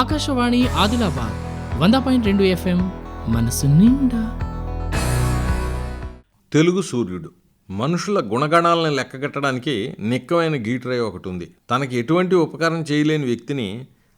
ఆకాశవాణి ఆదిలాబాద్ వంద పాయింట్ రెండు ఎఫ్ఎం మనసు నిండా. తెలుగు సూర్యుడు మనుషుల గుణగణాలను లెక్కగట్టడానికి నిక్కమైన గీటురై ఒకటి ఉంది తనకి ఎటువంటి ఉపకారం చేయలేని వ్యక్తిని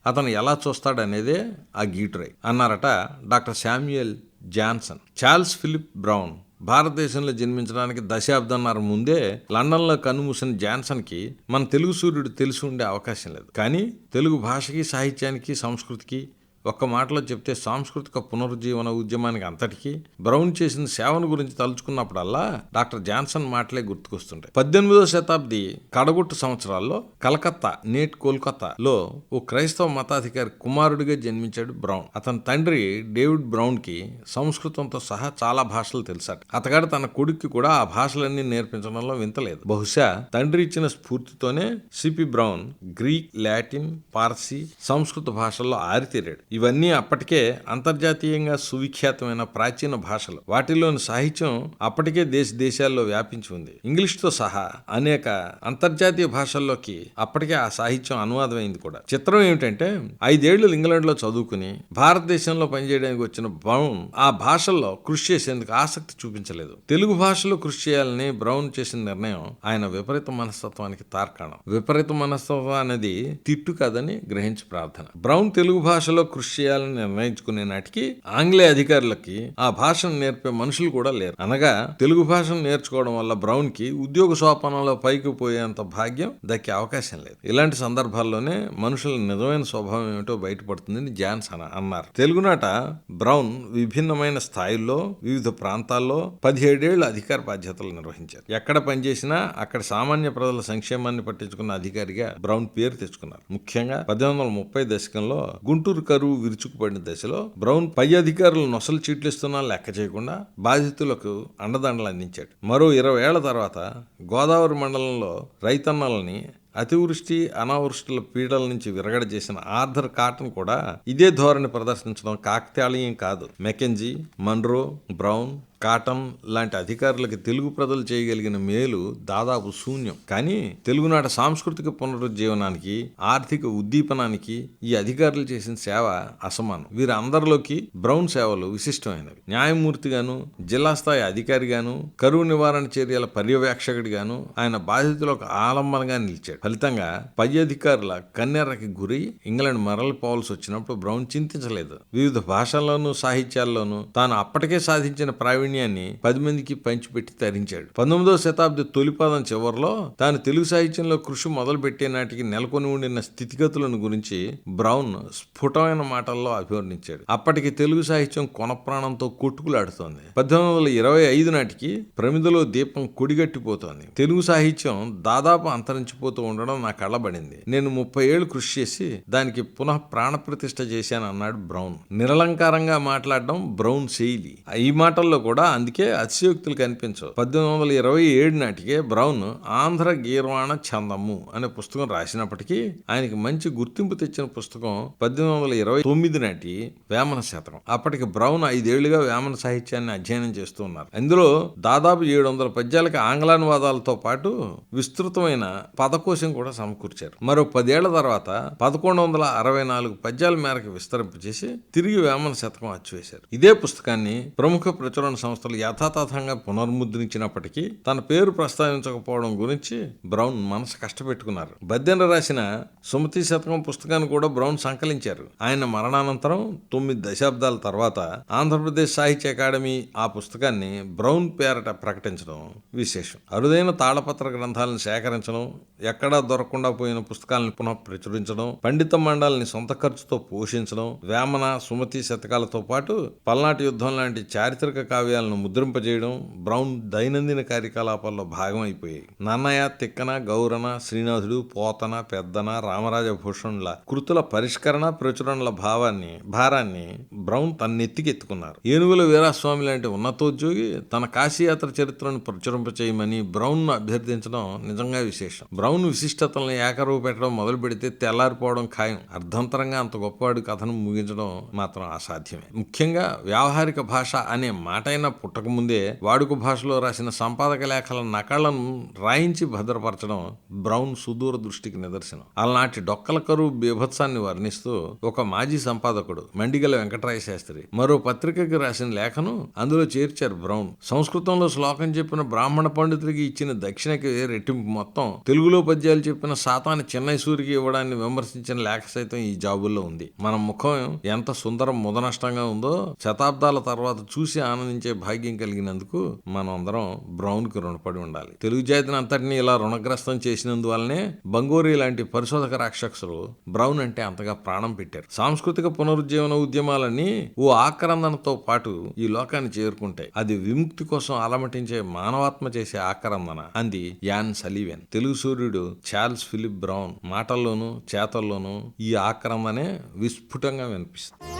అతను ఎలా చూస్తాడనేదే ఆ గీటురై అన్నారట doctor Samuel Johnson Charles Philip Brown. భారతదేశంలో జన్మించడానికి దశాబ్దంన్నర ముందే లండన్లో కన్నుమూసిన జాన్సన్కి మన తెలుగు సూర్యుడు తెలిసి ఉండే అవకాశం లేదు. కానీ తెలుగు భాషకి సాహిత్యానికి సంస్కృతికి ఒక్క మాటలో చెప్తే సాంస్కృతిక పునరుజ్జీవన ఉద్యమానికి అంతటికీ బ్రౌన్ చేసిన సేవను గురించి తలుచుకున్నప్పుడల్లా డాక్టర్ జాన్సన్ మాటలే గుర్తుకొస్తుంటాయి. పద్దెనిమిదవ శతాబ్ది కడగొట్టు సంవత్సరాల్లో కలకత్తా నేట్ కోల్కత్తాలో ఓ క్రైస్తవ మతాధికారి కుమారుడిగా జన్మించాడు బ్రౌన్. అతని తండ్రి డేవిడ్ బ్రౌన్కి సంస్కృతంతో సహా చాలా భాషలు తెలిసాడు. అతగాడు తన కొడుక్కి కూడా ఆ భాషలన్నీ నేర్పించడంలో వింతలేదు బహుశా తండ్రి ఇచ్చిన స్ఫూర్తితోనే CP Brown Greek Latin Parsi సంస్కృత భాషల్లో ఆరితేరాడు. ఇవన్నీ అప్పటికే అంతర్జాతీయంగా సువిఖ్యాతమైన ప్రాచీన భాషలు. వాటిలోని సాహిత్యం అప్పటికే దేశ దేశాల్లో వ్యాపించి ఉంది. ఇంగ్లీష్తో సహా అనేక అంతర్జాతీయ భాషల్లోకి అప్పటికే ఆ సాహిత్యం అనువాదమైంది కూడా. చిత్రం ఏమిటంటే ఐదేళ్ళు ఇంగ్లాండ్లో చదువుకుని భారతదేశంలో పనిచేయడానికి వచ్చిన బ్రౌన్ ఆ భాషల్లో కృషి చేసేందుకు ఆసక్తి చూపించలేదు. తెలుగు భాషలో కృషి చేయాలని బ్రౌన్ చేసిన నిర్ణయం ఆయన విపరీత మనస్తత్వానికి తార్కాణం. విపరీత మనస్తత్వం అనేది తిట్టు కాదని గ్రహించి ప్రార్థన. బ్రౌన్ తెలుగు భాషలో కృషి చేయాలని నిర్ణయించుకునే నాటికి ఆంగ్లేయ అధికారులకి ఆ భాషను నేర్పే మనుషులు కూడా లేరు. అనగా తెలుగు భాషను నేర్చుకోవడం వల్ల బ్రౌన్కి ఉద్యోగ సోపానంలో పైకి పోయేంత భాగ్యం దక్కే అవకాశం లేదు. ఇలాంటి సందర్భాల్లోనే మనుషుల నిజమైన స్వభావం ఏమిటో బయటపడుతుందని జాన్స్ అన్నారు. తెలుగునాట బ్రౌన్ విభిన్నమైన స్థాయిల్లో వివిధ ప్రాంతాల్లో పదిహేడేళ్ళ అధికార బాధ్యతలు నిర్వహించారు. ఎక్కడ పనిచేసినా అక్కడ సామాన్య ప్రజల సంక్షేమాన్ని పట్టించుకున్న అధికారిగా బ్రౌన్ పేరు తెచ్చుకున్నారు. ముఖ్యంగా పద్దెనిమిది వందల ముప్పై దశకంలో గుంటూరు కరువు విరుచుకుపడిన దశలో బ్రౌన్ పై అధికారులు నొసలు చీట్లిస్తున్నా లెక్క చేయకుండా బాధితులకు అండదండలు అందించాడు. మరో ఇరవై ఏళ్ళ తర్వాత గోదావరి మండలంలో రైతన్నలని అతివృష్టి అనావృష్టిల పీడల నుంచి విరగడ చేసిన ఆర్థర్ కాటన్ కూడా ఇదే ధోరణి ప్రదర్శించడం కాకతాళీయం కాదు. మెకెంజీ మన్రో బ్రౌన్ కాటన్ లాంటి అధికారులకి తెలుగు ప్రజలు చేయగలిగిన మేలు దాదాపు శూన్యం. కానీ తెలుగునాట సాంస్కృతిక పునరుజ్జీవనానికి ఆర్థిక ఉద్దీపనానికి ఈ అధికారులు చేసిన సేవ అసమానం. వీరందరిలోకి బ్రౌన్ సేవలు విశిష్టమైనవి. న్యాయమూర్తిగాను జిల్లా స్థాయి అధికారిగాను కరువు నివారణ చర్యల పర్యవేక్షకుడిగాను ఆయన బాధితులకు ఆలంబనగా నిలిచాడు. ఫలితంగా పై అధికారుల కన్నెర్రకి గురి ఇంగ్లాండ్ మరలిపోవాల్సి వచ్చినప్పుడు బ్రౌన్ చింతించలేదు. వివిధ భాషల్లోనూ సాహిత్యాల్లోనూ తాను అప్పటికే సాధించిన ప్రావీణ్యాన్ని పది మందికి పంచిపెట్టి తరించాడు. పంతొమ్మిదవ శతాబ్ది తొలిపాదం చివరిలో తాను తెలుగు సాహిత్యంలో కృషి మొదలుపెట్టే నాటికి నెలకొని ఉండిన స్థితిగతులను గురించి బ్రౌన్ స్ఫుటమైన మాటల్లో అభివర్ణించాడు. అప్పటికి తెలుగు సాహిత్యం కొన ప్రాణంతో కొట్టుకులాడుతోంది. పద్దెనిమిది వందల ఇరవై ఐదు నాటికి ప్రమిదలో దీపం కొడిగట్టిపోతోంది. తెలుగు సాహిత్యం దాదాపు అంతరించిపోతూ ఉండడం నా కళ్ళబడింది. నేను ముప్పై ఏళ్ళు కృషి చేసి దానికి పునః ప్రాణప్రతిష్ఠ చేశాను అన్నాడు బ్రౌన్. నిరలంకారంగా మాట్లాడడం బ్రౌన్ శైలి. ఈ మాటల్లో కూడా అందుకే అతిశయోక్తులు కనిపించవు. పద్దెనిమిది వందల ఇరవై ఏడు నాటికే బ్రౌన్ ఆంధ్ర గీర్వాణ చందము అనే పుస్తకం రాసినప్పటికీ ఆయనకి మంచి గుర్తింపు తెచ్చిన పుస్తకం పద్దెనిమిది వందల ఇరవై తొమ్మిది నాటి వేమన శతకం. అప్పటికి బ్రౌన్ ఐదేళ్ళుగా వేమన సాహిత్యాన్ని అధ్యయనం చేస్తూ ఉన్నారు. అందులో దాదాపు ఏడు వందల పద్యాలకి ఆంగ్లానువాదాలతో పాటు విస్తృతమైన పదకోశం కూడా సమకూర్చారు. మరో పదేళ్ళ తర్వాత పదకొండు వందల అరవై నాలుగు పద్యాల మేరకు విస్తరింపచేసి తిరిగి వేమన శతకం అచ్చివేశారు ఇదే పుస్తకాన్ని ప్రముఖ ప్రచురణ సంస్థలు యథాతథంగా పునర్ముద్రించినప్పటికీ తన పేరు ప్రస్తావించకపోవడం గురించి బ్రౌన్ మనసు కష్టపెట్టుకున్నారు. బద్దెన రాసిన సుమతి శతకం పుస్తకాన్ని కూడా బ్రౌన్ సంకలించారు. ఆయన మరణానంతరం తొమ్మిది దశాబ్దాల తర్వాత ఆంధ్రప్రదేశ్ సాహిత్య అకాడమీ ఆ పుస్తకాన్ని బ్రౌన్ పేరట ప్రకటించడం విశేషం. అరుదైన తాళపత్ర గ్రంథాలను సేకరించడం ఎక్కడా దొరకకుండా పోయిన పుస్తకాలను పునః ప్రచురించడం పండిత మండలిని సొంత ఖర్చుతో పోషించడం వేమన సుమతి శతకాలతో పాటు పల్నాటి యుద్ధం లాంటి చారిత్రక కావ్యాలను ముద్రింపజేయడం బ్రౌన్ దైనందిన కార్యకలాపాల్లో భాగమైపోయాయి నన్నయ్య తిక్కన గౌరన శ్రీనాథుడు పోతన పెద్దన రామరాజభూషణుల కృతుల పరిష్కరణ ప్రచురణల భావాన్ని భారాన్ని బ్రౌన్ తన్నెత్తికెత్తుకున్నారు ఏనుగుల వీరాస్వామి లాంటి ఉన్నతోద్యోగి తన కాశీయాత్ర చరిత్రను ప్రచురింపచేయమని బ్రౌన్ అభ్యర్థించడం నిజంగా విశేషం. బ్రౌన్ విశిష్టతలను ఏకరువు పెట్టడం మొదలు పెడితే తెల్లారిపోవడం ఖాయం. అర్ధంతరంగా అంత గొప్పవాడి కథను ముగించడం మాత్రం అసాధ్యమే. ముఖ్యంగా వ్యావహారిక భాష అనే మాటైన ఆయన పుట్టకముందే వాడుక భాషలో రాసిన సంపాదక లేఖల నకళ్ళను రాయించి భద్రపరచడం బ్రౌన్ సుదూర దృష్టికి నిదర్శనం. అలనాటి డొక్కల కరువు బీభత్సాన్ని వర్ణిస్తూ ఒక మాజీ సంపాదకుడు మండిగల వెంకటరాయ శాస్త్రి మరో పత్రికకి రాసిన లేఖను అందులో చేర్చారు బ్రౌన్. సంస్కృతంలో శ్లోకం చెప్పిన బ్రాహ్మణ పండితుడికి ఇచ్చిన దక్షిణకి రెట్టింపు మొత్తం తెలుగులో పద్యాలు చెప్పిన సాతాన్ని చెన్నై సూరికి ఇవ్వడాన్ని విమర్శించిన లేఖ సైతం ఈ జాబుల్లో ఉంది. మన ముఖం ఎంత సుందరం ముదనష్టంగా ఉందో శతాబ్దాల తర్వాత చూసి ఆనందించే భాగ్యం కలిగినందుకు మనం అందరం బ్రౌన్కి రుణపడి ఉండాలి. తెలుగు జాతిని అంతటిని ఇలా రుణగ్రస్తం చేసినందువల్లనే బంగోరీ లాంటి పరిశోధక రాక్షసులు బ్రౌన్ అంటే అంతగా ప్రాణం పెట్టారు. సాంస్కృతిక పునరుజ్జీవన ఉద్యమాలన్నీ ఓ ఆక్రందనతో పాటు ఈ లోకాన్ని చేరుకుంటాయి. అది విముక్తి కోసం అలమటించే మానవాత్మ చేసే ఆక్రందన అంది యాన్ సలీవెన్. తెలుగు సూర్యుడు చార్ల్స్ ఫిలిప్ బ్రౌన్ మాటల్లోనూ చేతల్లోనూ ఈ ఆక్రందనే విస్ఫుటంగా వినిపిస్తుంది.